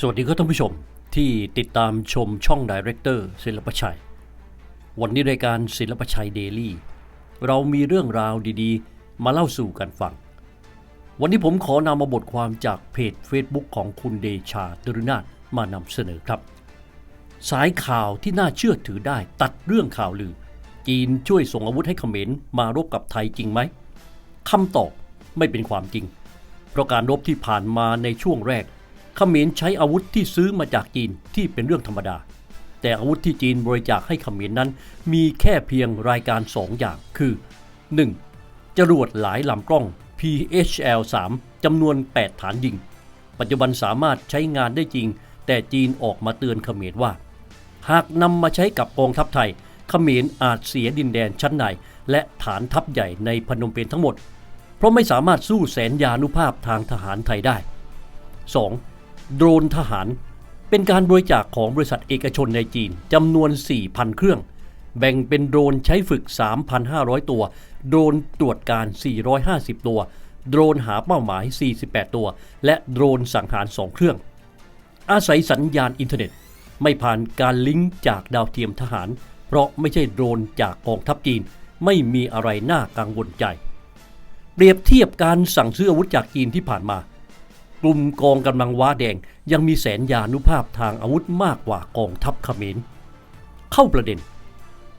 สวัสดีครับท่านผู้ชมที่ติดตามชมช่องดีเรคเตอร์ศิลปชัย วันนี้รายการศิลปชัยเดลี่เรามีเรื่องราวดีๆ มาเล่าสู่กันฟัง วันนี้ผมขอนำมาบทความจากเพจ Facebook ของคุณเดชาดรุนาถมานำเสนอครับ สายข่าวที่น่าเชื่อถือได้ตัดเรื่องข่าวลือ จีนช่วยส่งอาวุธให้เขมรมารบกับไทยจริงไหมคำตอบไม่เป็นความจริง เพราะการรบที่ผ่านมาในช่วงแรก เขมรใช้อาวุธที่ซื้อมาจากจีนที่เป็นเรื่องธรรมดา แต่อาวุธที่จีนบริจาคให้เขมรนั้น มีแค่เพียงรายการ 2 อย่างคือ 1. จรวดหลายลำกล้อง PHL-3 จำนวน 8 ฐานยิง ปัจจุบันสามารถใช้งานได้จริง แต่จีนออกมาเตือนเขมรว่า หากนำมาใช้กับกองทัพไทยเขมรอาจเสียดินแดนชั้นใน และฐานทัพใหญ่ในพนมเปญทั้งหมด เพราะไม่สามารถสู้แสนยานุภาพทางทหารไทยได้ 2. โดรนทหาร เป็นการบริจาคของบริษัทเอกชนในจีนจำนวน 4,000 เครื่อง แบ่งเป็นโดรนใช้ฝึก 3,500 ตัว โดรนตรวจการ 450 ตัว โดรนหาเป้าหมาย 48 ตัว และโดรนสังหาร 2 เครื่อง อาศัยสัญญาณอินเทอร์เน็ต ไม่ผ่านการลิงก์จากดาวเทียมทหาร เพราะไม่ใช่โดรนจากกองทัพจีน ไม่มีอะไรน่ากังวลใจ เปรียบเทียบการสั่งซื้ออาวุธจากจีนที่ผ่านมา กลุ่มกองกำลังว้าแดงยังมีแสนยานุภาพทางอาวุธมากกว่ากองทัพเขมร เข้าประเด็น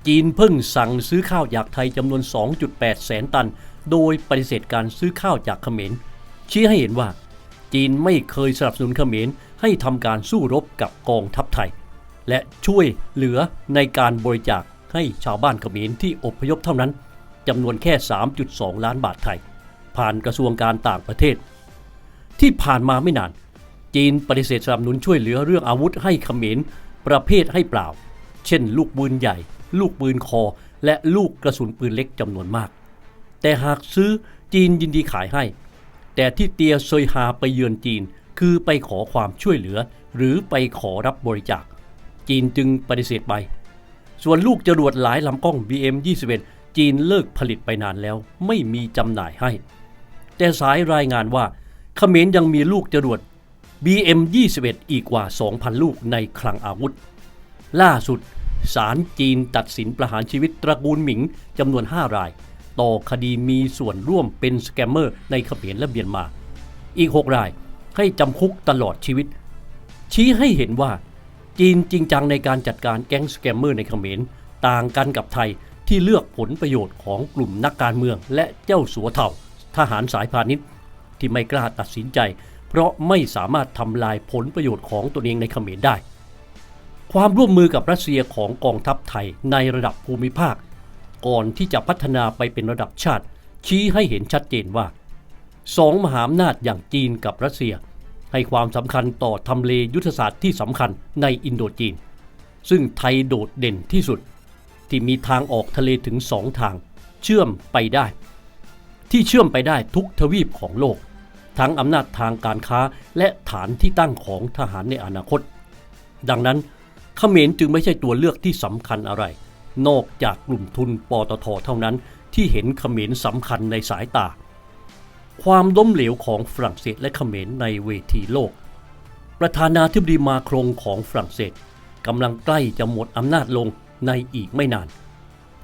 จีนเพิ่งสั่งซื้อข้าวจากไทยจำนวน 2.8 แสนตัน โดยปฏิเสธการซื้อข้าวจากเขมร ชี้ให้เห็นว่า จีนไม่เคยสนับสนุนเขมรให้ทำการสู้รบกับกองทัพไทย และช่วยเหลือในการบริจาคให้ชาวบ้านเขมรที่อพยพเท่านั้นจำนวนแค่ 3.2 ล้านบาทไทย ผ่านกระทรวงการต่างประเทศ ที่ผ่านมาไม่นาน จีนปฏิเสธสนับสนุนช่วยเหลือเรื่องอาวุธให้เขมร ประเภทให้เปล่า เช่น ลูกปืนใหญ่ ลูกปืนคอ และลูกกระสุนปืนเล็กจำนวนมาก แต่หากซื้อจีนยินดีขายให้ แต่ที่เตียซยฮาไปเยือนจีนคือไปขอความช่วยเหลือ หรือไปขอรับบริจาค จีนจึงปฏิเสธไป ส่วนลูกจรวดหลายลำกล้อง BM21 จีนเลิกผลิตไปนานแล้ว ไม่มีจำหน่ายให้ แต่สายรายงานว่า เขมรยังมีลูกจรวด BM21 อีกกว่า 2,000 ลูกในคลังอาวุธ ล่าสุดศาลจีนตัดสินประหารชีวิตตระกูลหมิงจำนวน 5 ราย ต่อคดีมีส่วนร่วมเป็นสแกมเมอร์ในเขมรและเมียนมา อีก 6 รายให้จำคุกตลอดชีวิต ชี้ให้เห็นว่า จีนจริงจังในการจัดการแก๊งสแกมเมอร์ในเขมรต่างกันกับไทยที่เลือกผลประโยชน์ของกลุ่มนักการเมืองและเจ้าสัวเถ่าทหารสายพาณิชย์ ที่ไม่กล้าตัดสินใจ เพราะไม่สามารถทำลายผลประโยชน์ของตัวเองในเขมรได้ ความร่วมมือกับรัสเซียของกองทัพไทยในระดับภูมิภาค ก่อนที่จะพัฒนาไปเป็นระดับชาติ ชี้ให้เห็นชัดเจนว่าสองมหาอำนาจอย่างจีนกับรัสเซีย ให้ความสำคัญต่อทำเลยุทธศาสตร์ที่สำคัญในอินโดจีน ซึ่งไทยโดดเด่นที่สุด ที่มีทางออกทะเลถึงสองทาง เชื่อมไปได้ ที่เชื่อมไปได้ทุกทวีปของโลก ทั้งอำนาจทางการค้าและฐานที่ตั้งของทหารในอนาคต ดังนั้นเขมรจึงไม่ใช่ตัวเลือกที่สำคัญอะไร นอกจากกลุ่มทุนปตทเท่านั้น ที่เห็นเขมรสำคัญในสายตา ความล้มเหลวของฝรั่งเศสและเขมรในเวทีโลก ประธานาธิบดีมาครงของฝรั่งเศสกำลังใกล้จะหมดอำนาจลงในอีกไม่นาน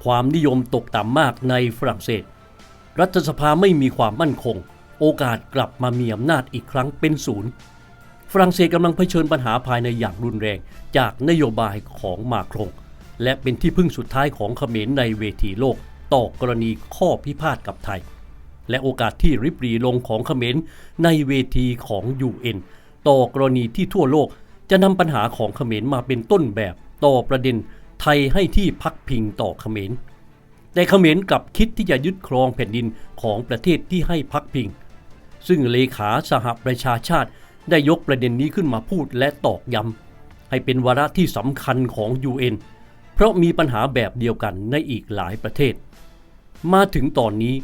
ความนิยมตกต่ำมากในฝรั่งเศส รัฐสภาไม่มีความมั่นคง โอกาสกลับมามีอำนาจอีกครั้งเป็นศูนย์ ฝรั่งเศสกำลังเผชิญปัญหาภายในอย่างรุนแรงจากนโยบายของมาครง และเป็นที่พึ่งสุดท้ายของเขมรในเวทีโลก ต่อกรณีข้อพิพาทกับไทย และโอกาสที่ริบหรีลงของเขมรในเวทีของ UN ต่อกรณีที่ทั่วโลกจะนำปัญหาของเขมรมาเป็นต้นแบบ ต่อประเด็นไทยให้ที่พักพิงต่อเขมรแต่เขมรกลับคิดที่จะยึดครองแผ่นดินของประเทศที่ให้พักพิง ซึ่งเลขาสหประชาชาติได้ยกประเด็นนี้ขึ้นมาพูดและตอกย้ำให้เป็นวาระที่สำคัญของ UN เพราะมีปัญหาแบบเดียวกันในอีกหลายประเทศ มาถึงตอนนี้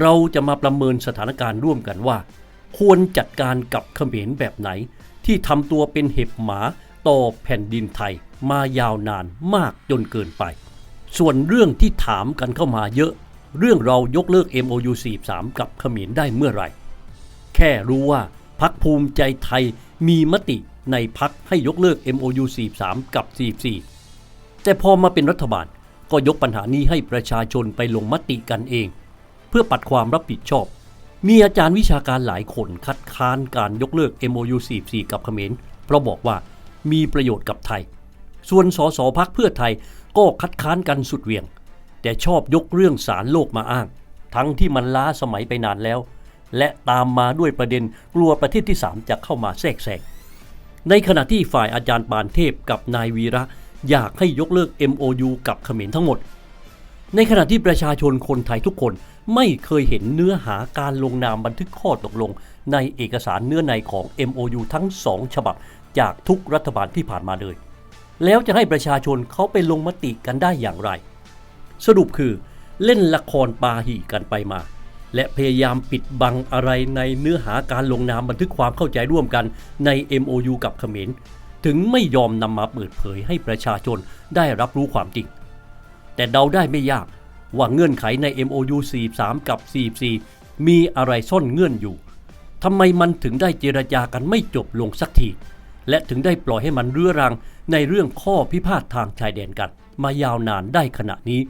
เราจะมาประเมินสถานการณ์ร่วมกันว่า ควรจัดการกับเขมรแบบไหน ที่ทำตัวเป็นเห็บหมาต่อแผ่นดินไทยมายาวนานมากจนเกินไป ส่วนเรื่องที่ถามกันเข้ามาเยอะ เรื่องเรายกเลิก MOU 43 กับเขมรได้เมื่อไหร่ แค่รู้ว่าพักภูมิใจไทยมีมติในพักให้ยกเลิก MOU 43 กับ 44 แต่พอมาเป็นรัฐบาลก็ยกปัญหานี้ให้ประชาชนไปลงมติกันเอง เพื่อปัดความรับผิดชอบ มีอาจารย์วิชาการหลายคนคัดค้านการยกเลิก MOU 44 กับเขมรเพราะบอกว่ามีประโยชน์กับไทย ส่วนสสพักเพื่อไทยก็คัดค้านกันสุดเหวี่ยง แต่ชอบยกเรื่องสารโลกมาอ้าง ทั้งที่มันล้าสมัยไปนานแล้ว และตามมาด้วยประเด็นกลัวประเทศที่ 3 จะเข้ามาแทรกแซงในขณะที่ฝ่ายอาจารย์ปานเทพกับนายวีระ อยากให้ยกเลิก MOU กับเขมรทั้งหมด ในขณะที่ประชาชนคนไทยทุกคนไม่เคยเห็นเนื้อหาการลงนามบันทึกข้อตกลง ในเอกสารเนื้อในของ MOU ทั้งสองฉบับจากทุกรัฐบาลที่ผ่านมาเลย แล้วจะให้ประชาชนเขาไปลงมติกันได้อย่างไร สรุปคือเล่นละครปาหี่กันไปมา และพยายามปิดบังอะไรในเนื้อหาการลงนามบันทึกความเข้าใจร่วมกันใน MOU กับเขมร ถึงไม่ยอมนำมาเปิดเผยให้ประชาชนได้รับรู้ความจริง แต่เดาได้ไม่ยากว่าเงื่อนไขใน MOU 43 กับ 44 มีอะไรซ่อนเงื่อนอยู่ทำไมมันถึงได้เจรจากันไม่จบลงสักที และถึงได้ปล่อยให้มันเรื้อรังในเรื่องข้อพิพาททางชายแดนกัน มายาวนานได้ขณะนี้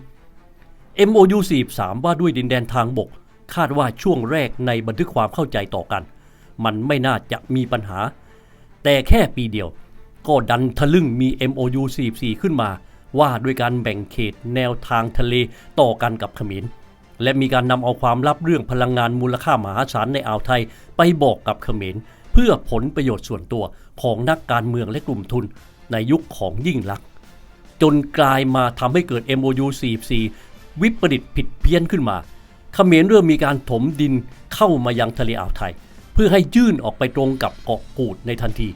MOU 43 ว่าด้วยดินแดนทางบก คาดว่าช่วงแรกในบันทึกความเข้าใจต่อกัน มันไม่น่าจะมีปัญหา แต่แค่ปีเดียว ก็ดันทะลึ่งมี MOU 44 ขึ้นมา ว่าด้วยการแบ่งเขตแนวทางทะเลต่อกันกับเขมรและมีการนำเอาความลับเรื่องพลังงานมูลค่ามหาศาลในอ่าวไทยไปบอกกับเขมรเพื่อผลประโยชน์ส่วนตัวของนักการเมืองและกลุ่มทุนในยุคของยิ่งลักษณ์จนกลายมาทำให้เกิด MOU 44 วิปริตผิดเพี้ยนขึ้นมา เขมรเริ่มมีการถมดินเข้ามายังทะเลอ่าวไทย เพื่อให้ยื่นออกไปตรงกับเกาะกูดในทันที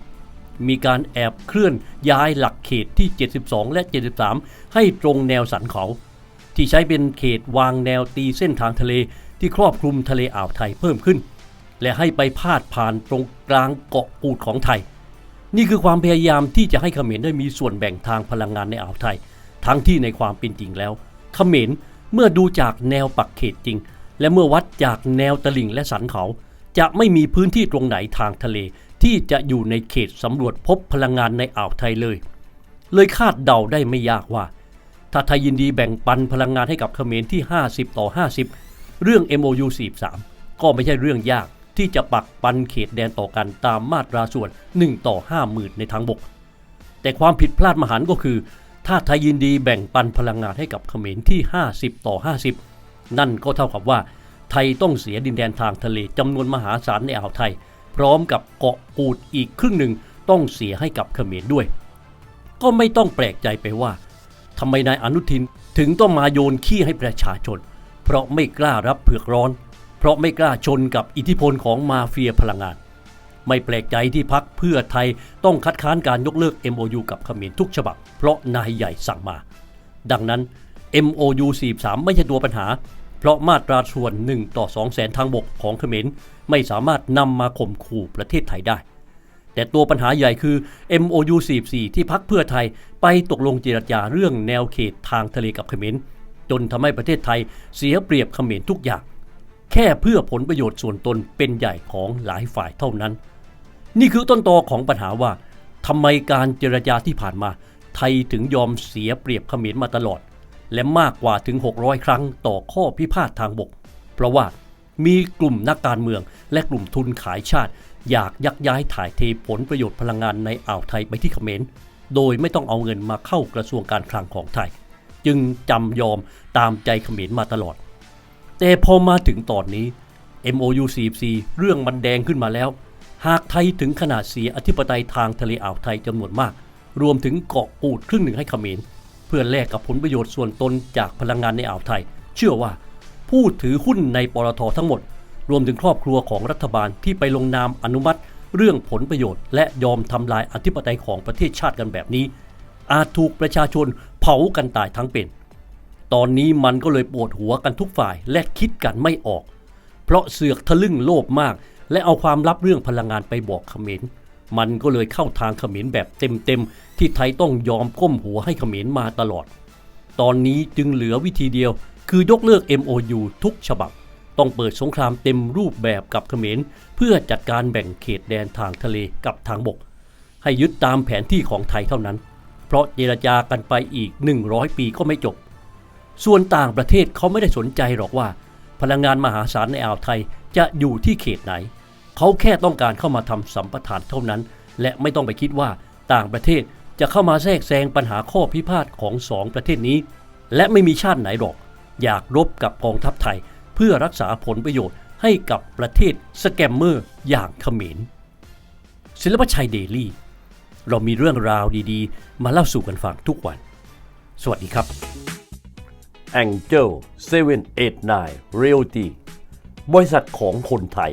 มีการแอบเคลื่อนย้ายหลักเขตที่ 72 และ 73 ให้ตรงแนวสันเขา ที่ใช้เป็นเขตวางแนวตีเส้นทางทะเลที่ครอบคลุมทะเลอ่าวไทยเพิ่มขึ้น และให้ไปพาดผ่านตรงกลางเกาะกูดของไทย นี่คือความพยายามที่จะให้เขมรได้มีส่วนแบ่งทางพลังงานในอ่าวไทย ทั้งที่ในความเป็นจริงแล้ว เขมร เมื่อดูจากแนวปักเขตจริง และเมื่อวัดจากแนวตลิ่งและสันเขา จะไม่มีพื้นที่ตรงไหนทางทะเล ที่จะอยู่ในเขตสำรวจพบพลังงานในอ่าวไทยเลย เลยคาดเดาได้ไม่ยากว่า ถ้าไทยยินดีแบ่งปันพลังงานให้กับเขมรที่ 50 ต่อ 50 เรื่อง MOU 43 ก็ไม่ใช่เรื่องยากที่จะปักปันเขตแดนต่อกันตามมาตราส่วน 1 ต่อ 50,000 ในทางบก แต่ความผิดพลาดมหันก็คือ ถ้าไทยยินดีแบ่งปันพลังงานให้กับเขมรที่ 50 ต่อ 50 นั่นก็เท่ากับว่า ไทยต้องเสียดินแดนทางทะเลจำนวนมหาศาลในอ่าวไทย พร้อมกับเกาะกูดอีกครึ่งหนึ่งต้องเสียให้กับเขมรด้วย ก็ไม่ต้องแปลกใจไปว่าทำไมนายอนุทินถึงต้องมาโยนขี้ให้ประชาชน เพราะไม่กล้ารับเผือกร้อน เพราะไม่กล้าชนกับอิทธิพลของมาเฟียพลังงาน ไม่แปลกใจที่พักเพื่อไทยต้องคัดค้านการยกเลิก MOU กับขมรทุกฉบับ เพราะนายใหญ่สั่งมา ดังนั้น MOU 43 ไม่ใช่ตัวปัญหา เพราะมาตราส่วน 1 ต่อ 2 แสนทางบกของเขมรไม่สามารถนำมาข่มขู่ประเทศไทยได้ แต่ตัวปัญหาใหญ่คือ MOU 44 ที่พักเพื่อไทยไปตกลงเจรจาเรื่องแนวเขตทางทะเลกับเขมรจนทำให้ประเทศไทยเสียเปรียบเขมรทุกอย่าง แค่เพื่อผลประโยชน์ส่วนตนเป็นใหญ่ของหลายฝ่ายเท่านั้น นี่คือต้นตอของปัญหาว่าทำไมการเจรจาที่ผ่านมา ไทยถึงยอมเสียเปรียบเขมรมาตลอด และมากกว่าถึง 600 ครั้งต่อข้อพิพาททางบก เพราะว่ามีกลุ่มนักการเมือง และกลุ่มทุนขายชาติ อยากยักย้ายถ่ายเทผลประโยชน์พลังงานในอ่าวไทยไปที่เขมร โดยไม่ต้องเอาเงินมาเข้ากระทรวงการคลังของไทย จึงจำยอมตามใจเขมรมาตลอด แต่พอมาถึงตอนนี้ MOU 44เรื่องมันแดงขึ้นมาแล้ว หากไทยถึงขนาดเสียอธิปไตยทางทะเลอ่าวไทยจำนวนมาก รวมถึงเกาะกูดครึ่งหนึ่งให้เขมรเพื่อแลกกับผลประโยชน์ส่วนตนจากพลังงานในอ่าวไทย เชื่อว่าผู้ถือหุ้นในปตททั้งหมด รวมถึงครอบครัวของรัฐบาลที่ไปลงนามอนุมัติ เรื่องผลประโยชน์ และยอมทำลายอธิปไตยของประเทศชาติกันแบบนี้ อาจถูกประชาชนเผากันตายทั้งเป็น ตอนนี้มันก็เลยปวดหัวกันทุกฝ่ายและคิดกันไม่ออก เพราะเสือกทะลึ่งโลภมาก และเอาความลับเรื่องพลังงานไปบอกเขมรมันก็เลยเข้าทางเขมรแบบเต็มๆ ที่ไทยต้องยอมก้มหัวให้เขมรมาตลอด ตอนนี้จึงเหลือวิธีเดียว คือยกเลิก MOU ทุกฉบับ ต้องเปิดสงครามเต็มรูปแบบกับเขมรเพื่อจัดการแบ่งเขตแดนทางทะเลกับทางบก ให้ยึดตามแผนที่ของไทยเท่านั้น เพราะเจรจากันไปอีก 100 ปีก็ไม่จบ ส่วนต่างประเทศเขาไม่ได้สนใจหรอกว่า พลังงานมหาศาลในอ่าวไทยจะอยู่ที่เขตไหน เขาแค่ต้องการเข้ามาทำสัมปทานเท่านั้น และไม่ต้องไปคิดว่าต่างประเทศจะเข้ามาแทรกแซงปัญหาข้อพิพาทของสองประเทศนี้ และไม่มีชาติไหนหรอก อยากรบกับกองทัพไทย เพื่อรักษาผลประโยชน์ให้กับประเทศสแกมเมอร์อย่างเขมรศิลปชัยเดลี่ เรามีเรื่องราวดีๆ มาเล่าสู่กันฟังทุกวัน สวัสดีครับ Angel 789 Realty บริษัทของคนไทย